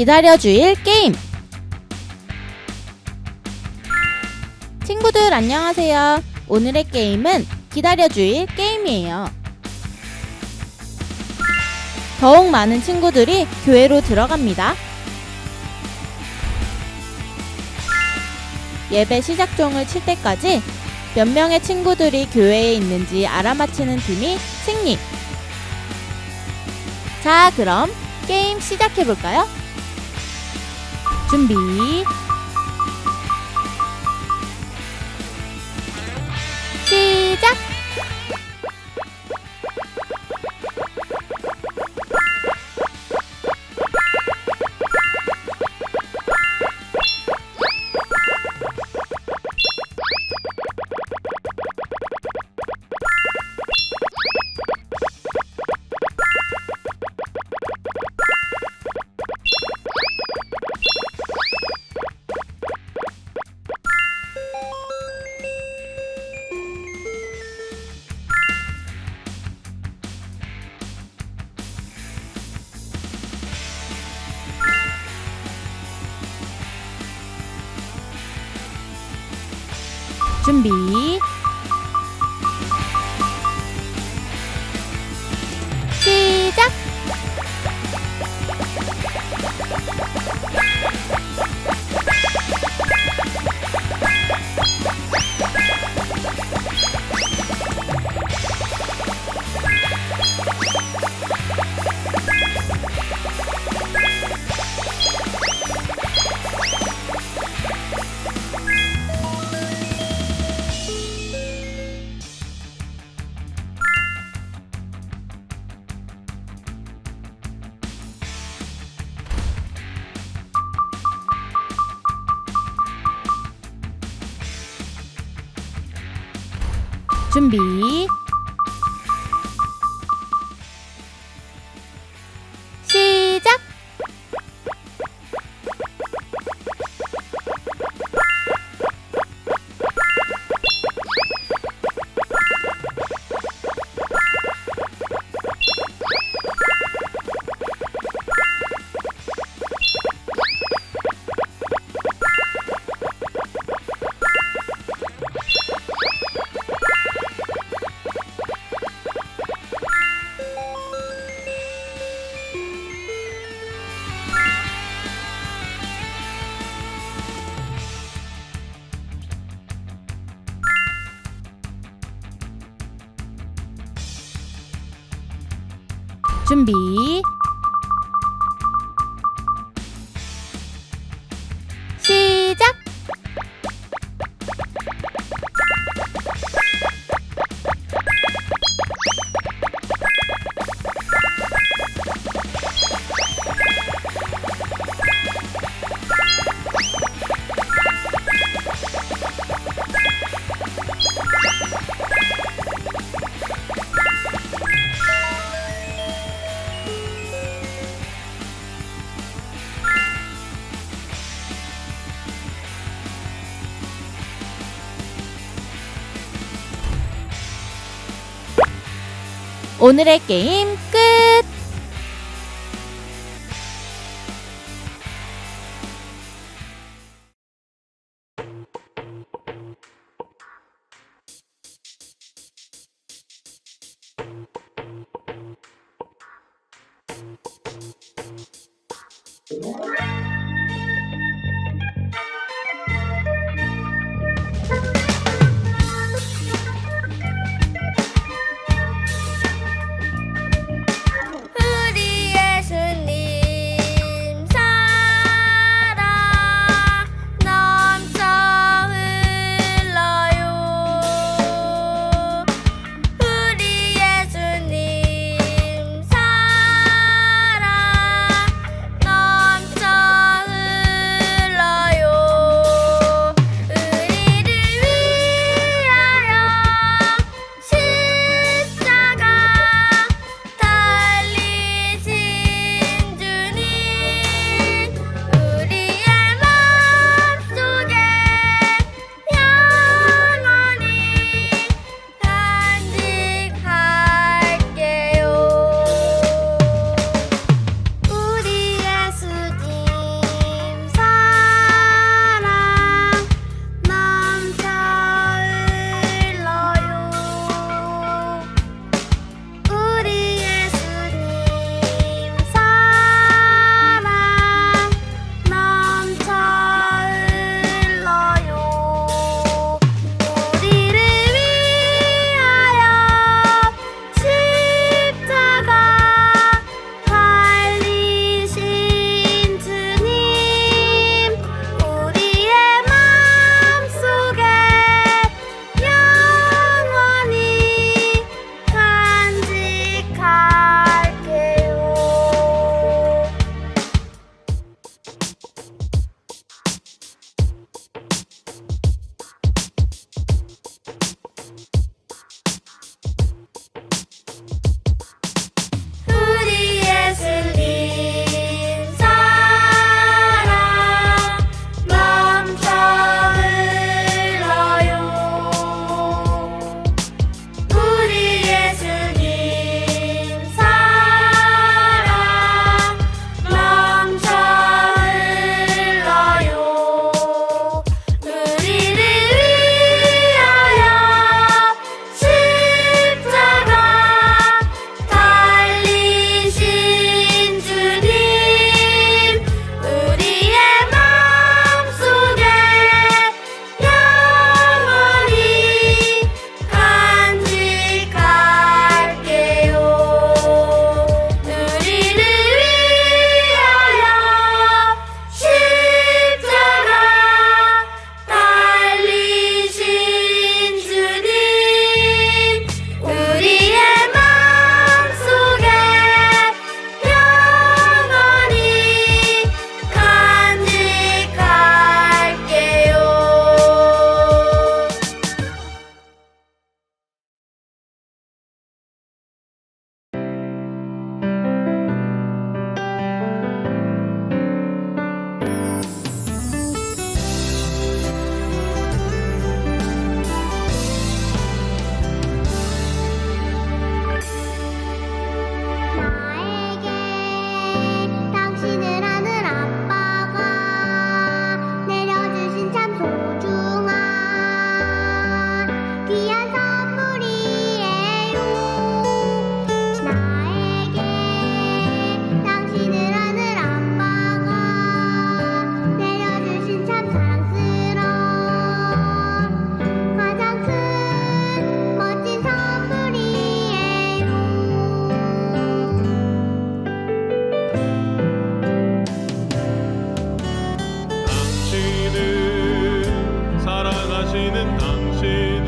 기다려주일 게임 친구들 안녕하세요. 오늘의 게임은 기다려주일 게임이에요. 더욱 많은 친구들이 교회로 들어갑니다. 예배 시작종을 칠 때까지 몇 명의 친구들이 교회에 있는지 알아맞히는 팀이 승리. 자, 그럼 게임 시작해 볼까요? 준비. 준비. 준비. 시작. 오늘의 게임 끝. 하시는 당신.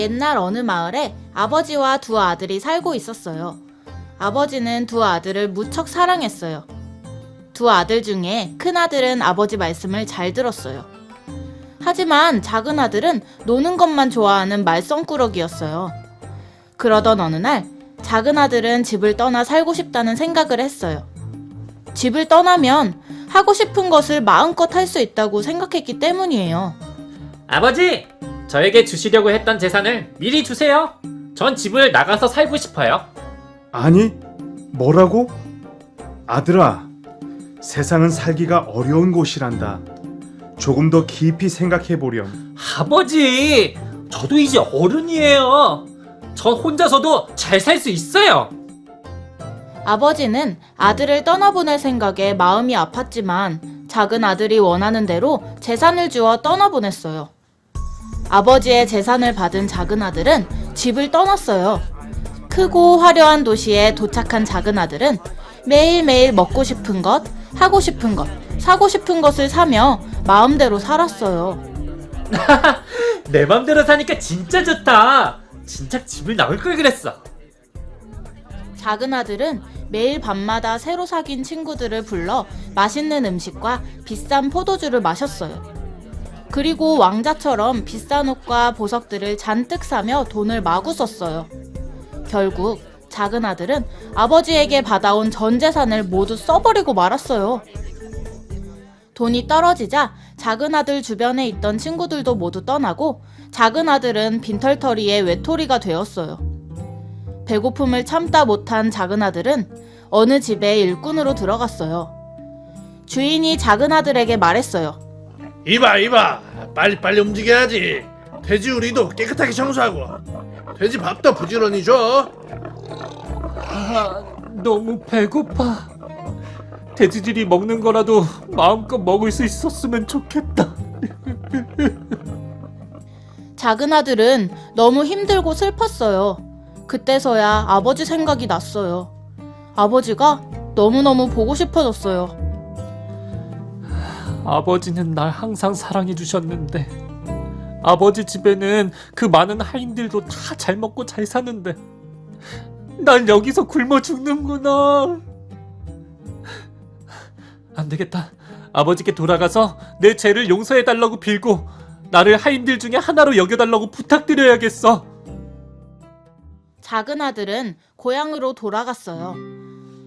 옛날 어느 마을에 아버지와 두 아들이 살고 있었어요. 아버지는 두 아들을 무척 사랑했어요. 두 아들 중에 큰 아들은 아버지 말씀을 잘 들었어요. 하지만 작은 아들은 노는 것만 좋아하는 말썽꾸러기였어요. 그러던 어느 날 작은 아들은 집을 떠나 살고 싶다는 생각을 했어요. 집을 떠나면 하고 싶은 것을 마음껏 할 수 있다고 생각했기 때문이에요. 아버지, 저에게 주시려고 했던 재산을 미리 주세요. 전 집을 나가서 살고 싶어요. 아니, 뭐라고? 아들아, 세상은 살기가 어려운 곳이란다. 조금 더 깊이 생각해 보렴. 아버지, 저도 이제 어른이에요. 전 혼자서도 잘 살 수 있어요. 아버지는 아들을 떠나보낼 생각에 마음이 아팠지만 작은 아들이 원하는 대로 재산을 주어 떠나보냈어요. 아버지의 재산을 받은 작은 아들은 집을 떠났어요. 크고 화려한 도시에 도착한 작은 아들은 매일매일 먹고 싶은 것, 하고 싶은 것, 사고 싶은 것을 사며 마음대로 살았어요. 내 맘대로 사니까 진짜 좋다. 진짜 집을 나올 걸 그랬어. 작은 아들은 매일 밤마다 새로 사귄 친구들을 불러 맛있는 음식과 비싼 포도주를 마셨어요. 그리고 왕자처럼 비싼 옷과 보석들을 잔뜩 사며 돈을 마구 썼어요. 결국 작은 아들은 아버지에게 받아온 전 재산을 모두 써버리고 말았어요. 돈이 떨어지자 작은 아들 주변에 있던 친구들도 모두 떠나고 작은 아들은 빈털터리의 외톨이가 되었어요. 배고픔을 참다 못한 작은 아들은 어느 집에 일꾼으로 들어갔어요. 주인이 작은 아들에게 말했어요. 이봐 이봐 빨리 빨리 움직여야지 돼지 우리도 깨끗하게 청소하고 돼지 밥도 부지런히 줘 아, 너무 배고파. 돼지들이 먹는 거라도 마음껏 먹을 수 있었으면 좋겠다. 작은 아들은 너무 힘들고 슬펐어요. 그때서야 아버지 생각이 났어요. 아버지가 너무너무 보고 싶어졌어요. 아버지는 날 항상 사랑해 주셨는데 아버지 집에는 그 많은 하인들도 다 잘 먹고 잘 사는데 난 여기서 굶어 죽는구나. 안 되겠다. 아버지께 돌아가서 내 죄를 용서해 달라고 빌고 나를 하인들 중에 하나로 여겨 달라고 부탁드려야겠어. 작은 아들은 고향으로 돌아갔어요.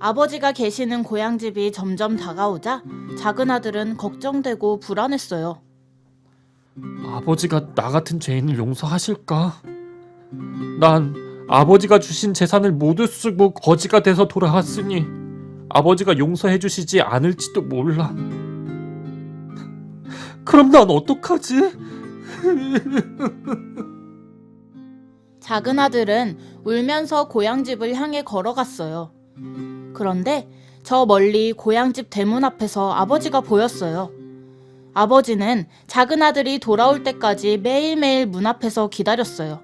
아버지가 계시는 고향집이 점점 다가오자 작은 아들은 걱정되고 불안했어요. 아버지가 나 같은 죄인을 용서하실까? 난 아버지가 주신 재산을 모두 쓰고 거지가 돼서 돌아왔으니 아버지가 용서해 주시지 않을지도 몰라. 그럼 난 어떡하지? 작은 아들은 울면서 고향집을 향해 걸어갔어요. 그런데 저 멀리 고향집 대문 앞에서 아버지가 보였어요. 아버지는 작은 아들이 돌아올 때까지 매일매일 문 앞에서 기다렸어요.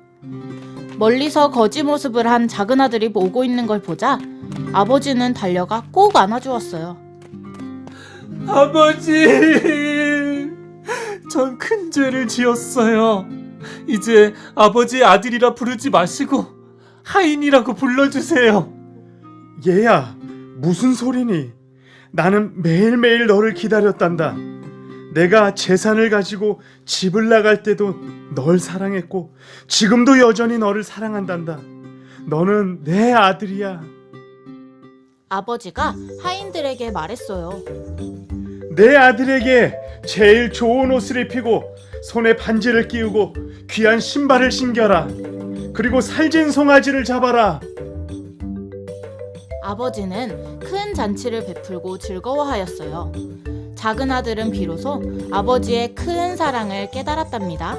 멀리서 거지 모습을 한 작은 아들이 오고 있는 걸 보자 아버지는 달려가 꼭 안아주었어요. 아버지! 전 큰 죄를 지었어요. 이제 아버지의 아들이라 부르지 마시고 하인이라고 불러주세요. 얘야, 무슨 소리니? 나는 매일매일 너를 기다렸단다. 내가 재산을 가지고 집을 나갈 때도 널 사랑했고 지금도 여전히 너를 사랑한단다. 너는 내 아들이야. 아버지가 하인들에게 말했어요. 내 아들에게 제일 좋은 옷을 입히고 손에 반지를 끼우고 귀한 신발을 신겨라. 그리고 살찐 송아지를 잡아라. 아버지는 큰 잔치를 베풀고 즐거워하였어요. 작은 아들은 비로소 아버지의 큰 사랑을 깨달았답니다.